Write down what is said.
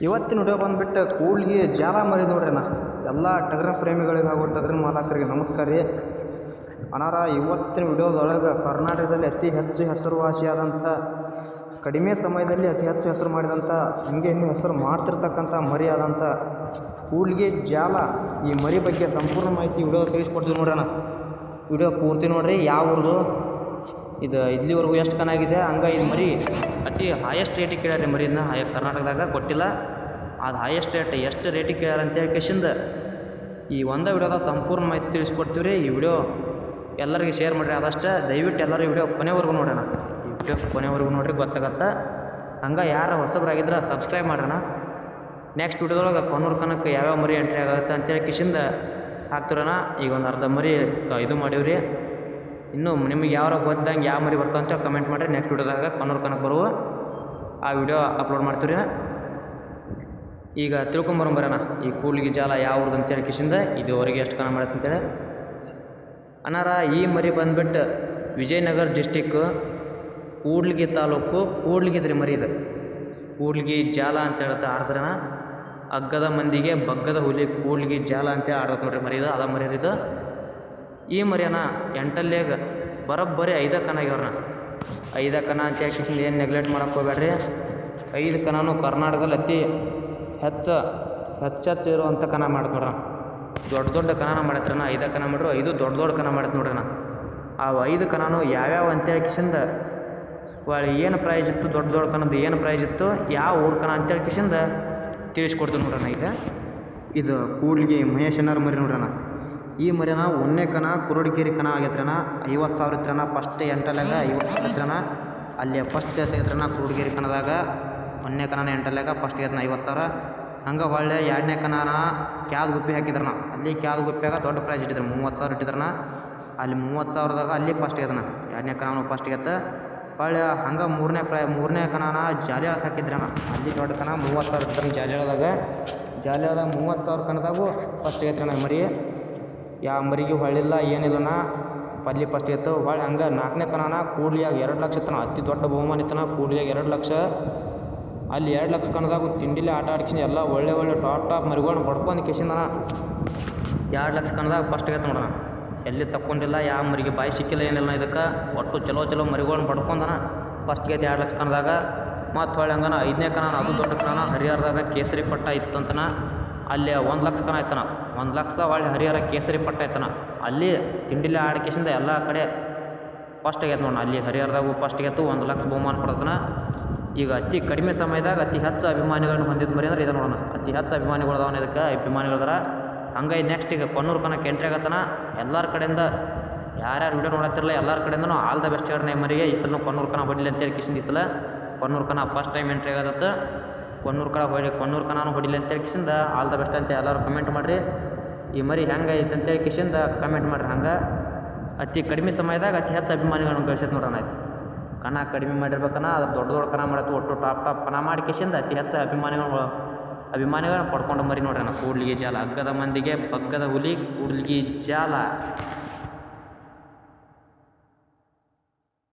ಇವತ್ತಿನ ವಿಡಿಯೋ ಬಂದುಬಿಟ್ಟು ಕೂಡ್ಲಿಗಿ ಜಾಲ ಮರಿ ನೋಡ್ರಿ ನಾ ಎಲ್ಲ ಟಗರ ಪ್ರೇಮಿಗಳಿಗೆ ಹಾಗೂ ಟಗರಿನ ಮಾಲಕರಿಗೆ ನಮಸ್ಕಾರ ರೀ. ಅನಾರ ಇವತ್ತಿನ ವಿಡಿಯೋದೊಳಗೆ ಕರ್ನಾಟಕದಲ್ಲಿ ಅತಿ ಹೆಚ್ಚು ಹೆಸರುವಾಸಿಯಾದಂಥ ಕಡಿಮೆ ಸಮಯದಲ್ಲಿ ಅತಿ ಹೆಚ್ಚು ಹೆಸರು ಮಾಡಿದಂಥ ಹಂಗೆ ಇನ್ನೂ ಹೆಸರು ಮಾಡ್ತಿರ್ತಕ್ಕಂಥ ಮರಿ ಆದಂಥ ಕೂಡ್ಲಿಗಿ ಜಾಲ ಈ ಮರಿ ಬಗ್ಗೆ ಸಂಪೂರ್ಣ ಮಾಹಿತಿ ವಿಡಿಯೋ ತಿಳಿಸ್ಕೊಡ್ತೀವಿ ನೋಡ್ರಿ ಅಣ್ಣ. ವಿಡಿಯೋ ಪೂರ್ತಿ ನೋಡ್ರಿ, ಯಾವ ಊರ್ದು? ಇದು ಇಲ್ಲಿವರೆಗೂ ಎಷ್ಟು ಕನಾಗಿದೆ ಹಂಗೆ ಇದು ಮರಿ ಅತಿ ಹೈಯೆಸ್ಟ್ ರೇಟಿಗೆ ಕೇಳ್ಯಾರ ಮರಿನ ಹೈ ಕರ್ನಾಟಕದಾಗ ಕೊಟ್ಟಿಲ್ಲ ಅದು ಹೈಯೆಸ್ಟ್ ರೇಟ್ ಎಷ್ಟು ರೇಟಿಗೆ ಕೇಳ್ಯಾರ ಅಂತೇಳಿ ಕೇಶಿಂದ. ಈ ಒಂದು ವಿಡಿಯೋದಾಗ ಸಂಪೂರ್ಣ ಮಾಹಿತಿ ತಿಳಿಸ್ಕೊಡ್ತೀವಿ ರೀ ಈ ವಿಡಿಯೋ ಎಲ್ಲರಿಗೆ ಶೇರ್ ಮಾಡಿರಿ. ಆದಷ್ಟು ದಯವಿಟ್ಟು ಎಲ್ಲರೂ ಈ ವಿಡಿಯೋ ಕೊನೆವರೆಗೂ ನೋಡೋಣ ಈ ವಿಡಿಯೋ ಕೊನೆವರೆಗೂ ನೋಡ್ರಿ, ಗೊತ್ತಾಗತ್ತೆ. ಹಂಗೆ ಯಾರು ಹೊಸಬ್ರಾಗಿದ್ರೆ ಸಬ್ಸ್ಕ್ರೈಬ್ ಮಾಡೋಣ ನೆಕ್ಸ್ಟ್ ವಿಡಿಯೋದೊಳಗೆ ಕೊನೂರು ಕನಕ್ಕೆ ಯಾವ್ಯಾವ ಮರಿ ಎಂಟ್ರಿ ಆಗುತ್ತೆ ಅಂತೇಳಿ ಕಿಶಿಂದ ಹಾಕ್ತಿರೋಣ. ಈಗ ಒಂದು ಅರ್ಧ ಮರಿ ಇದು ಮಾಡೀವ್ರಿ. ಇನ್ನೂ ನಿಮಗೆ ಯಾವ ಗೊತ್ತಂಗೆ ಯಾವ ಮರಿ ಬರ್ತಾವ ಅಂತ ಕಮೆಂಟ್ ಮಾಡಿರಿ. ನೆಕ್ಸ್ಟ್ ವಿಡಿಯೋದಾಗ ಕನ್ನೂರು ಕನಕ ಬರುವ ಆ ವಿಡಿಯೋ ಅಪ್ಲೋಡ್ ಮಾಡ್ತೀವಿ ಈಗ ತಿಳ್ಕೊಂಬರಂಬರಣ ಈ ಕೂಲಿಗೆ ಜಾಲ ಯಾವ ಊರ್ದು ಅಂತೇಳಿ ಕಿಶಿಂದ, ಇದುವರೆಗೆ ಎಷ್ಟು ಕನ ಮಾಡತ್ತೆ ಅಂತೇಳಿ ಅನಾರ ಈ ಮರಿ ಬಂದ್ಬಿಟ್ಟು ವಿಜಯನಗರ ಡಿಸ್ಟಿಕ್ಕು ಕೂಡ್ಲಿಗಿ ತಾಲೂಕು ಕೂಡ್ಲಿಗಿದ್ರಿ ಮರಿ ಇದು. ಕೂಡ್ಲಿಗಿ ಜಾಲ ಅಂತ ಹೇಳ್ತಾ ಆಡ್ದ್ರಣ ಅಗ್ಗದ ಮಂದಿಗೆ ಬಗ್ಗದ ಹುಲಿ ಕೂಡ್ಲಿಗಿ ಜಾಲ ಅಂತೇಳಿ ಆಡ್ಬೇಕು ನೋಡ್ರಿ ಮರಿ ಇದು. ಅದ ಮರಿ ಇದು. ಈ ಮರಿಯನ ಎಂಟಲ್ಲೇಗ ಬರೋಬ್ಬರಿ ಐದು ಕನ ಆಗ್ಯವ್ರನ್ನ ಐದ ಕನ ಅಂತ ಹೇಳಿ ಏನು ನೆಗ್ಲೆಕ್ಟ್ ಮಾಡಕ್ಕೆ ಹೋಗ್ಬೇಡ್ರಿ ಐದು ಕನನು ಕರ್ನಾಟಕದಲ್ಲಿ ಅತಿ ಹೆಚ್ಚು, ಹೆಚ್ಚೆಚ್ಚು ಇರುವಂಥ ಕನ ಮಾಡ್ತ ನೋಡ್ರ ದೊಡ್ಡ ದೊಡ್ಡ ಕನನ ನಾ ಐದ ಕನ ಮಾಡ್ರು, ಐದು ದೊಡ್ಡ ದೊಡ್ಡ ಕನ ಮಾಡತ್ತೆ ನೋಡ್ರಿ ನಾ ಆ ಐದು ಕನಾನು ಯಾವ್ಯಾವ ಅಂತೇಳಿ ಕಿಶಿಂದ ಒಳ್ಳೆ ಏನು ಪ್ರೈಸ್ ಇತ್ತು, ದೊಡ್ಡ ದೊಡ್ಡ ಕನದ ಏನು ಪ್ರೈಸ್ ಇತ್ತು, ಯಾವ ಊರು ಕನ ಅಂತೇಳಿ ಕಿಶಿಂದ ತಿಳಿಸ್ಕೊಡ್ತೀನಿ ನೋಡ್ರಣ ಈಗ. ಇದು ಕೂಡ್ಲಿಗಿ ಮಹೇಶನಾರ್ ಮರಿ ನೋಡ್ರಣ ಈ ಮರಿನ ಒಂದನೇ ಕನ ಕುರುಡಿಕೇರಿ ಕನ ಆಗೈತ್ರನ ಐವತ್ತು ಸಾವಿರ ಇತ್ರನ ಫಸ್ಟ್ ಎಂಟಲ್ಯಾಗ ಐವತ್ತು ಸಾವಿರ ಇತ್ರನ ಅಲ್ಲಿ ಫಸ್ಟ್ ಪ್ಲೇಸ್ ಆಗೈತ್ರನ ಕುರುಡಿಗೇರಿ ಕನದಾಗ ಒಂದನೇ ಕನ ಎಂಟಲ್ಯಾಗ ಫಸ್ಟ್ ಆಗೈತ್ರನ ಐವತ್ತು ಸಾವಿರ. ಹಂಗೆ ಹೊಳ್ಳೆ ಎರಡನೇ ಕನನ ಕ್ಯಾದ ಗುಪ್ಪಿ ಹಾಕಿದ್ರನ ಅಲ್ಲಿ ಕ್ಯಾದ ಗುಪ್ಪಿಯಾಗ ದೊಡ್ಡ ಪ್ರೈಸ್ ಇಟ್ಟಿದ್ರು ಮೂವತ್ತು ಸಾವಿರ ಇಟ್ಟಿದ್ರನ ಅಲ್ಲಿ ಮೂವತ್ತು ಸಾವಿರದಾಗ ಅಲ್ಲಿ ಫಸ್ಟ್ ಆಗೈತನ ಎರಡನೇ ಕನನು ಫಸ್ಟ್ ಆಗೈತೆ. ಹೊಳ್ಳೆ ಹಂಗೆ ಮೂರನೇ ಪ್ರೈ ಮೂರನೇ ಕನನ ಜಾಲಿ ಒಳಗೆ ಹಾಕಿದ್ರನ ಅಲ್ಲಿ ದೊಡ್ಡ ಕನ ಮೂವತ್ತು ಸಾವಿರ ಇತ್ತು ಜಾಲಿ ಒಳದಾಗ ಜಾಲಿ ಒಳದಾಗ ಮೂವತ್ತು ಸಾವಿರ ಕನದಾಗೂ ಫಸ್ಟ್ ಆಗೈತ್ರನ ಮರಿ. ಯಾವ ಮರಿಗೆ ಹೊಳ್ಳಿಲ್ಲ ನಾ ಪಲ್ಲಿ ಫಸ್ಟ್ ಇತ್ತು. ಹೊಳ್ಳಿ ಹಂಗೆ ನಾಲ್ಕನೇ ಕನಾನ ಕೂಡ್ಲಿಯಾಗ ಎರಡು ಲಕ್ಷ ಇತ್ತನ ಅತಿ ದೊಡ್ಡ ಬಹುಮಾನ ಇತ್ತನ ಕೂಡ್ಲಿಯಾಗ ಎರಡು ಲಕ್ಷ. ಅಲ್ಲಿ ಎರಡು ಲಕ್ಷ ಕಣದಾಗ ತಿಂಡಿಲೆ ಆಟ ಆಡ್ಕೊಂಡು ಎಲ್ಲ ಒಳ್ಳೆ ಒಳ್ಳೆ ಟಾಪ್ ಟಾಪ್ ಮರಿಗಳನ್ನ ಬಡ್ಕೊಂಡು ನಾ ಎರಡು ಲಕ್ಷ ಕಣದಾಗ ಫಸ್ಟ್ ಆಗೈತೆ ನೋಡೋಣ ಎಲ್ಲಿ ತಕ್ಕೊಂಡಿಲ್ಲ ಯಾವ ಮರಿಗೆ ಬಾಯಿ ಸಿಕ್ಕಿಲ್ಲ, ಏನಿಲ್ಲ ಇದಕ್ಕೆ. ಒಟ್ಟು ಚಲೋ ಚಲೋ ಮರಿಗಳನ್ನ ಬಡ್ಕೊಂಡನ ಫಸ್ಟ್ ಗೆತ್ತ ಎರಡು ಲಕ್ಷ ಕನದಾಗ. ಮತ್ತು ಹೊಳ್ಳಿ ಹಂಗನ ಐದನೇ ಕನ ಅದು ದೊಡ್ಡ ಕನ ಹರಿಹರದಾಗ ಕೇಸರಿ ಪಟ್ಟ ಇತ್ತಂತನ ಅಲ್ಲಿ ಒಂದು ಲಕ್ಷ ಕನ ಆಯ್ತನ ಒಂದು ಲಕ್ಷದ ಒಳ್ಳೆ ಹರಿಹರ ಕೇಸರಿ ಪಟ್ಟ ಆಯ್ತನ ಅಲ್ಲಿ ತಿಂಡಿಲೆ ಆಡಕೇಶಿಂದ ಎಲ್ಲ ಕಡೆ ಫಸ್ಟ್ ಆಗೈತೆ ನೋಡಿ ಅಲ್ಲಿ ಹರಿಹರದಾಗೂ ಫಸ್ಟ್ ಆಗೈತು ಒಂದು ಲಕ್ಷ ಬಹುಮಾನ ಪಡೆದನ. ಈಗ ಅತಿ ಕಡಿಮೆ ಸಮಯದಾಗ ಅತಿ ಹೆಚ್ಚು ಅಭಿಮಾನಿಗಳನ್ನು ಹೊಂದಿದ ಮರಿ ಅಂದ್ರೆ ಇದು ನೋಡೋಣ ಅತಿ ಹೆಚ್ಚು ಅಭಿಮಾನಿಗಳು ಅದಾವನ ಇದಕ್ಕೆ ಅಭಿಮಾನಿಗಳದಾರ ಹಂಗಾಗಿ ನೆಕ್ಸ್ಟ್ ಈಗ ಕೊನ್ನೂರು ಕನಕ ಎಂಟ್ರಿ ಆಗತ್ತನ. ಎಲ್ಲರ ಕಡೆಯಿಂದ ಯಾರ್ಯಾರು ವಿಡಿಯೋ ನೋಡತ್ತಿರಲ್ಲ ಎಲ್ಲರ ಕಡೆಯಿಂದನೂ ಆಲ್ ದ ಬೆಸ್ಟ್ ಹೇಳ್ರಿ ಮರಿಗೆ. ಈ ಸಲ ಕೊನ್ನೂರು ಕನ ಬಡ್ಲಿ ಅಂತೇಳಿ ಕಿಶನ್ ಈ ಸಲ. ಕೊನ್ನೂರು ಕನ ಫಸ್ಟ್ ಟೈಮ್ ಎಂಟ್ರಿ ಆಗತ್ತ ಕೊನ್ನೂರು ಕಡೆ ಹೊಡಿ ಕೊನ್ನೂರು ಕನಾನು ಹೊಡಿಲಿ ಅಂತೇಳಿ ಕಿಶಿಂದ ಆಲ್ ದ ಬೆಸ್ಟ್ ಅಂತ ಎಲ್ಲರೂ ಕಮೆಂಟ್ ಮಾಡಿರಿ. ಈ ಮರಿ ಹೆಂಗೆ ಐತೆ ಅಂತೇಳಿ ಕಿಶಿಂದ ಕಮೆಂಟ್ ಮಾಡಿರಿ ಹಂಗೆ. ಅತಿ ಕಡಿಮೆ ಸಮಯದಾಗ ಅತಿ ಹೆಚ್ಚು ಅಭಿಮಾನಿಗಳನ್ನು ಗಳಿಸೈತೆ ನೋಡೋಣ ಆಯ್ತು ಕಣ ಕಡಿಮೆ ಮಾಡಿರ್ಬೇಕನ್ನ ಅದು ದೊಡ್ಡ ದೊಡ್ಡ ಕಣ ಮಾಡತ್ತು ಒಟ್ಟು ಟಾಪ್ ಟಾಪ್ ಕನ ಮಾಡಿ ಕಿಶಿಂದ ಅತಿ ಹೆಚ್ಚು ಅಭಿಮಾನಿಗಳು ಅಭಿಮಾನಿಗಳನ್ನ ಪಡ್ಕೊಂಡು ಮರಿ ನೋಡ್ರಿ ನಾನು ಕೂಡ್ಲಿಗೆ ಜಾಲ ಹಗ್ಗದ ಮಂದಿಗೆ ಬಗ್ಗದ ಹುಲಿ, ಕೂಡ್ಲಿಗೆ ಜಾಲ.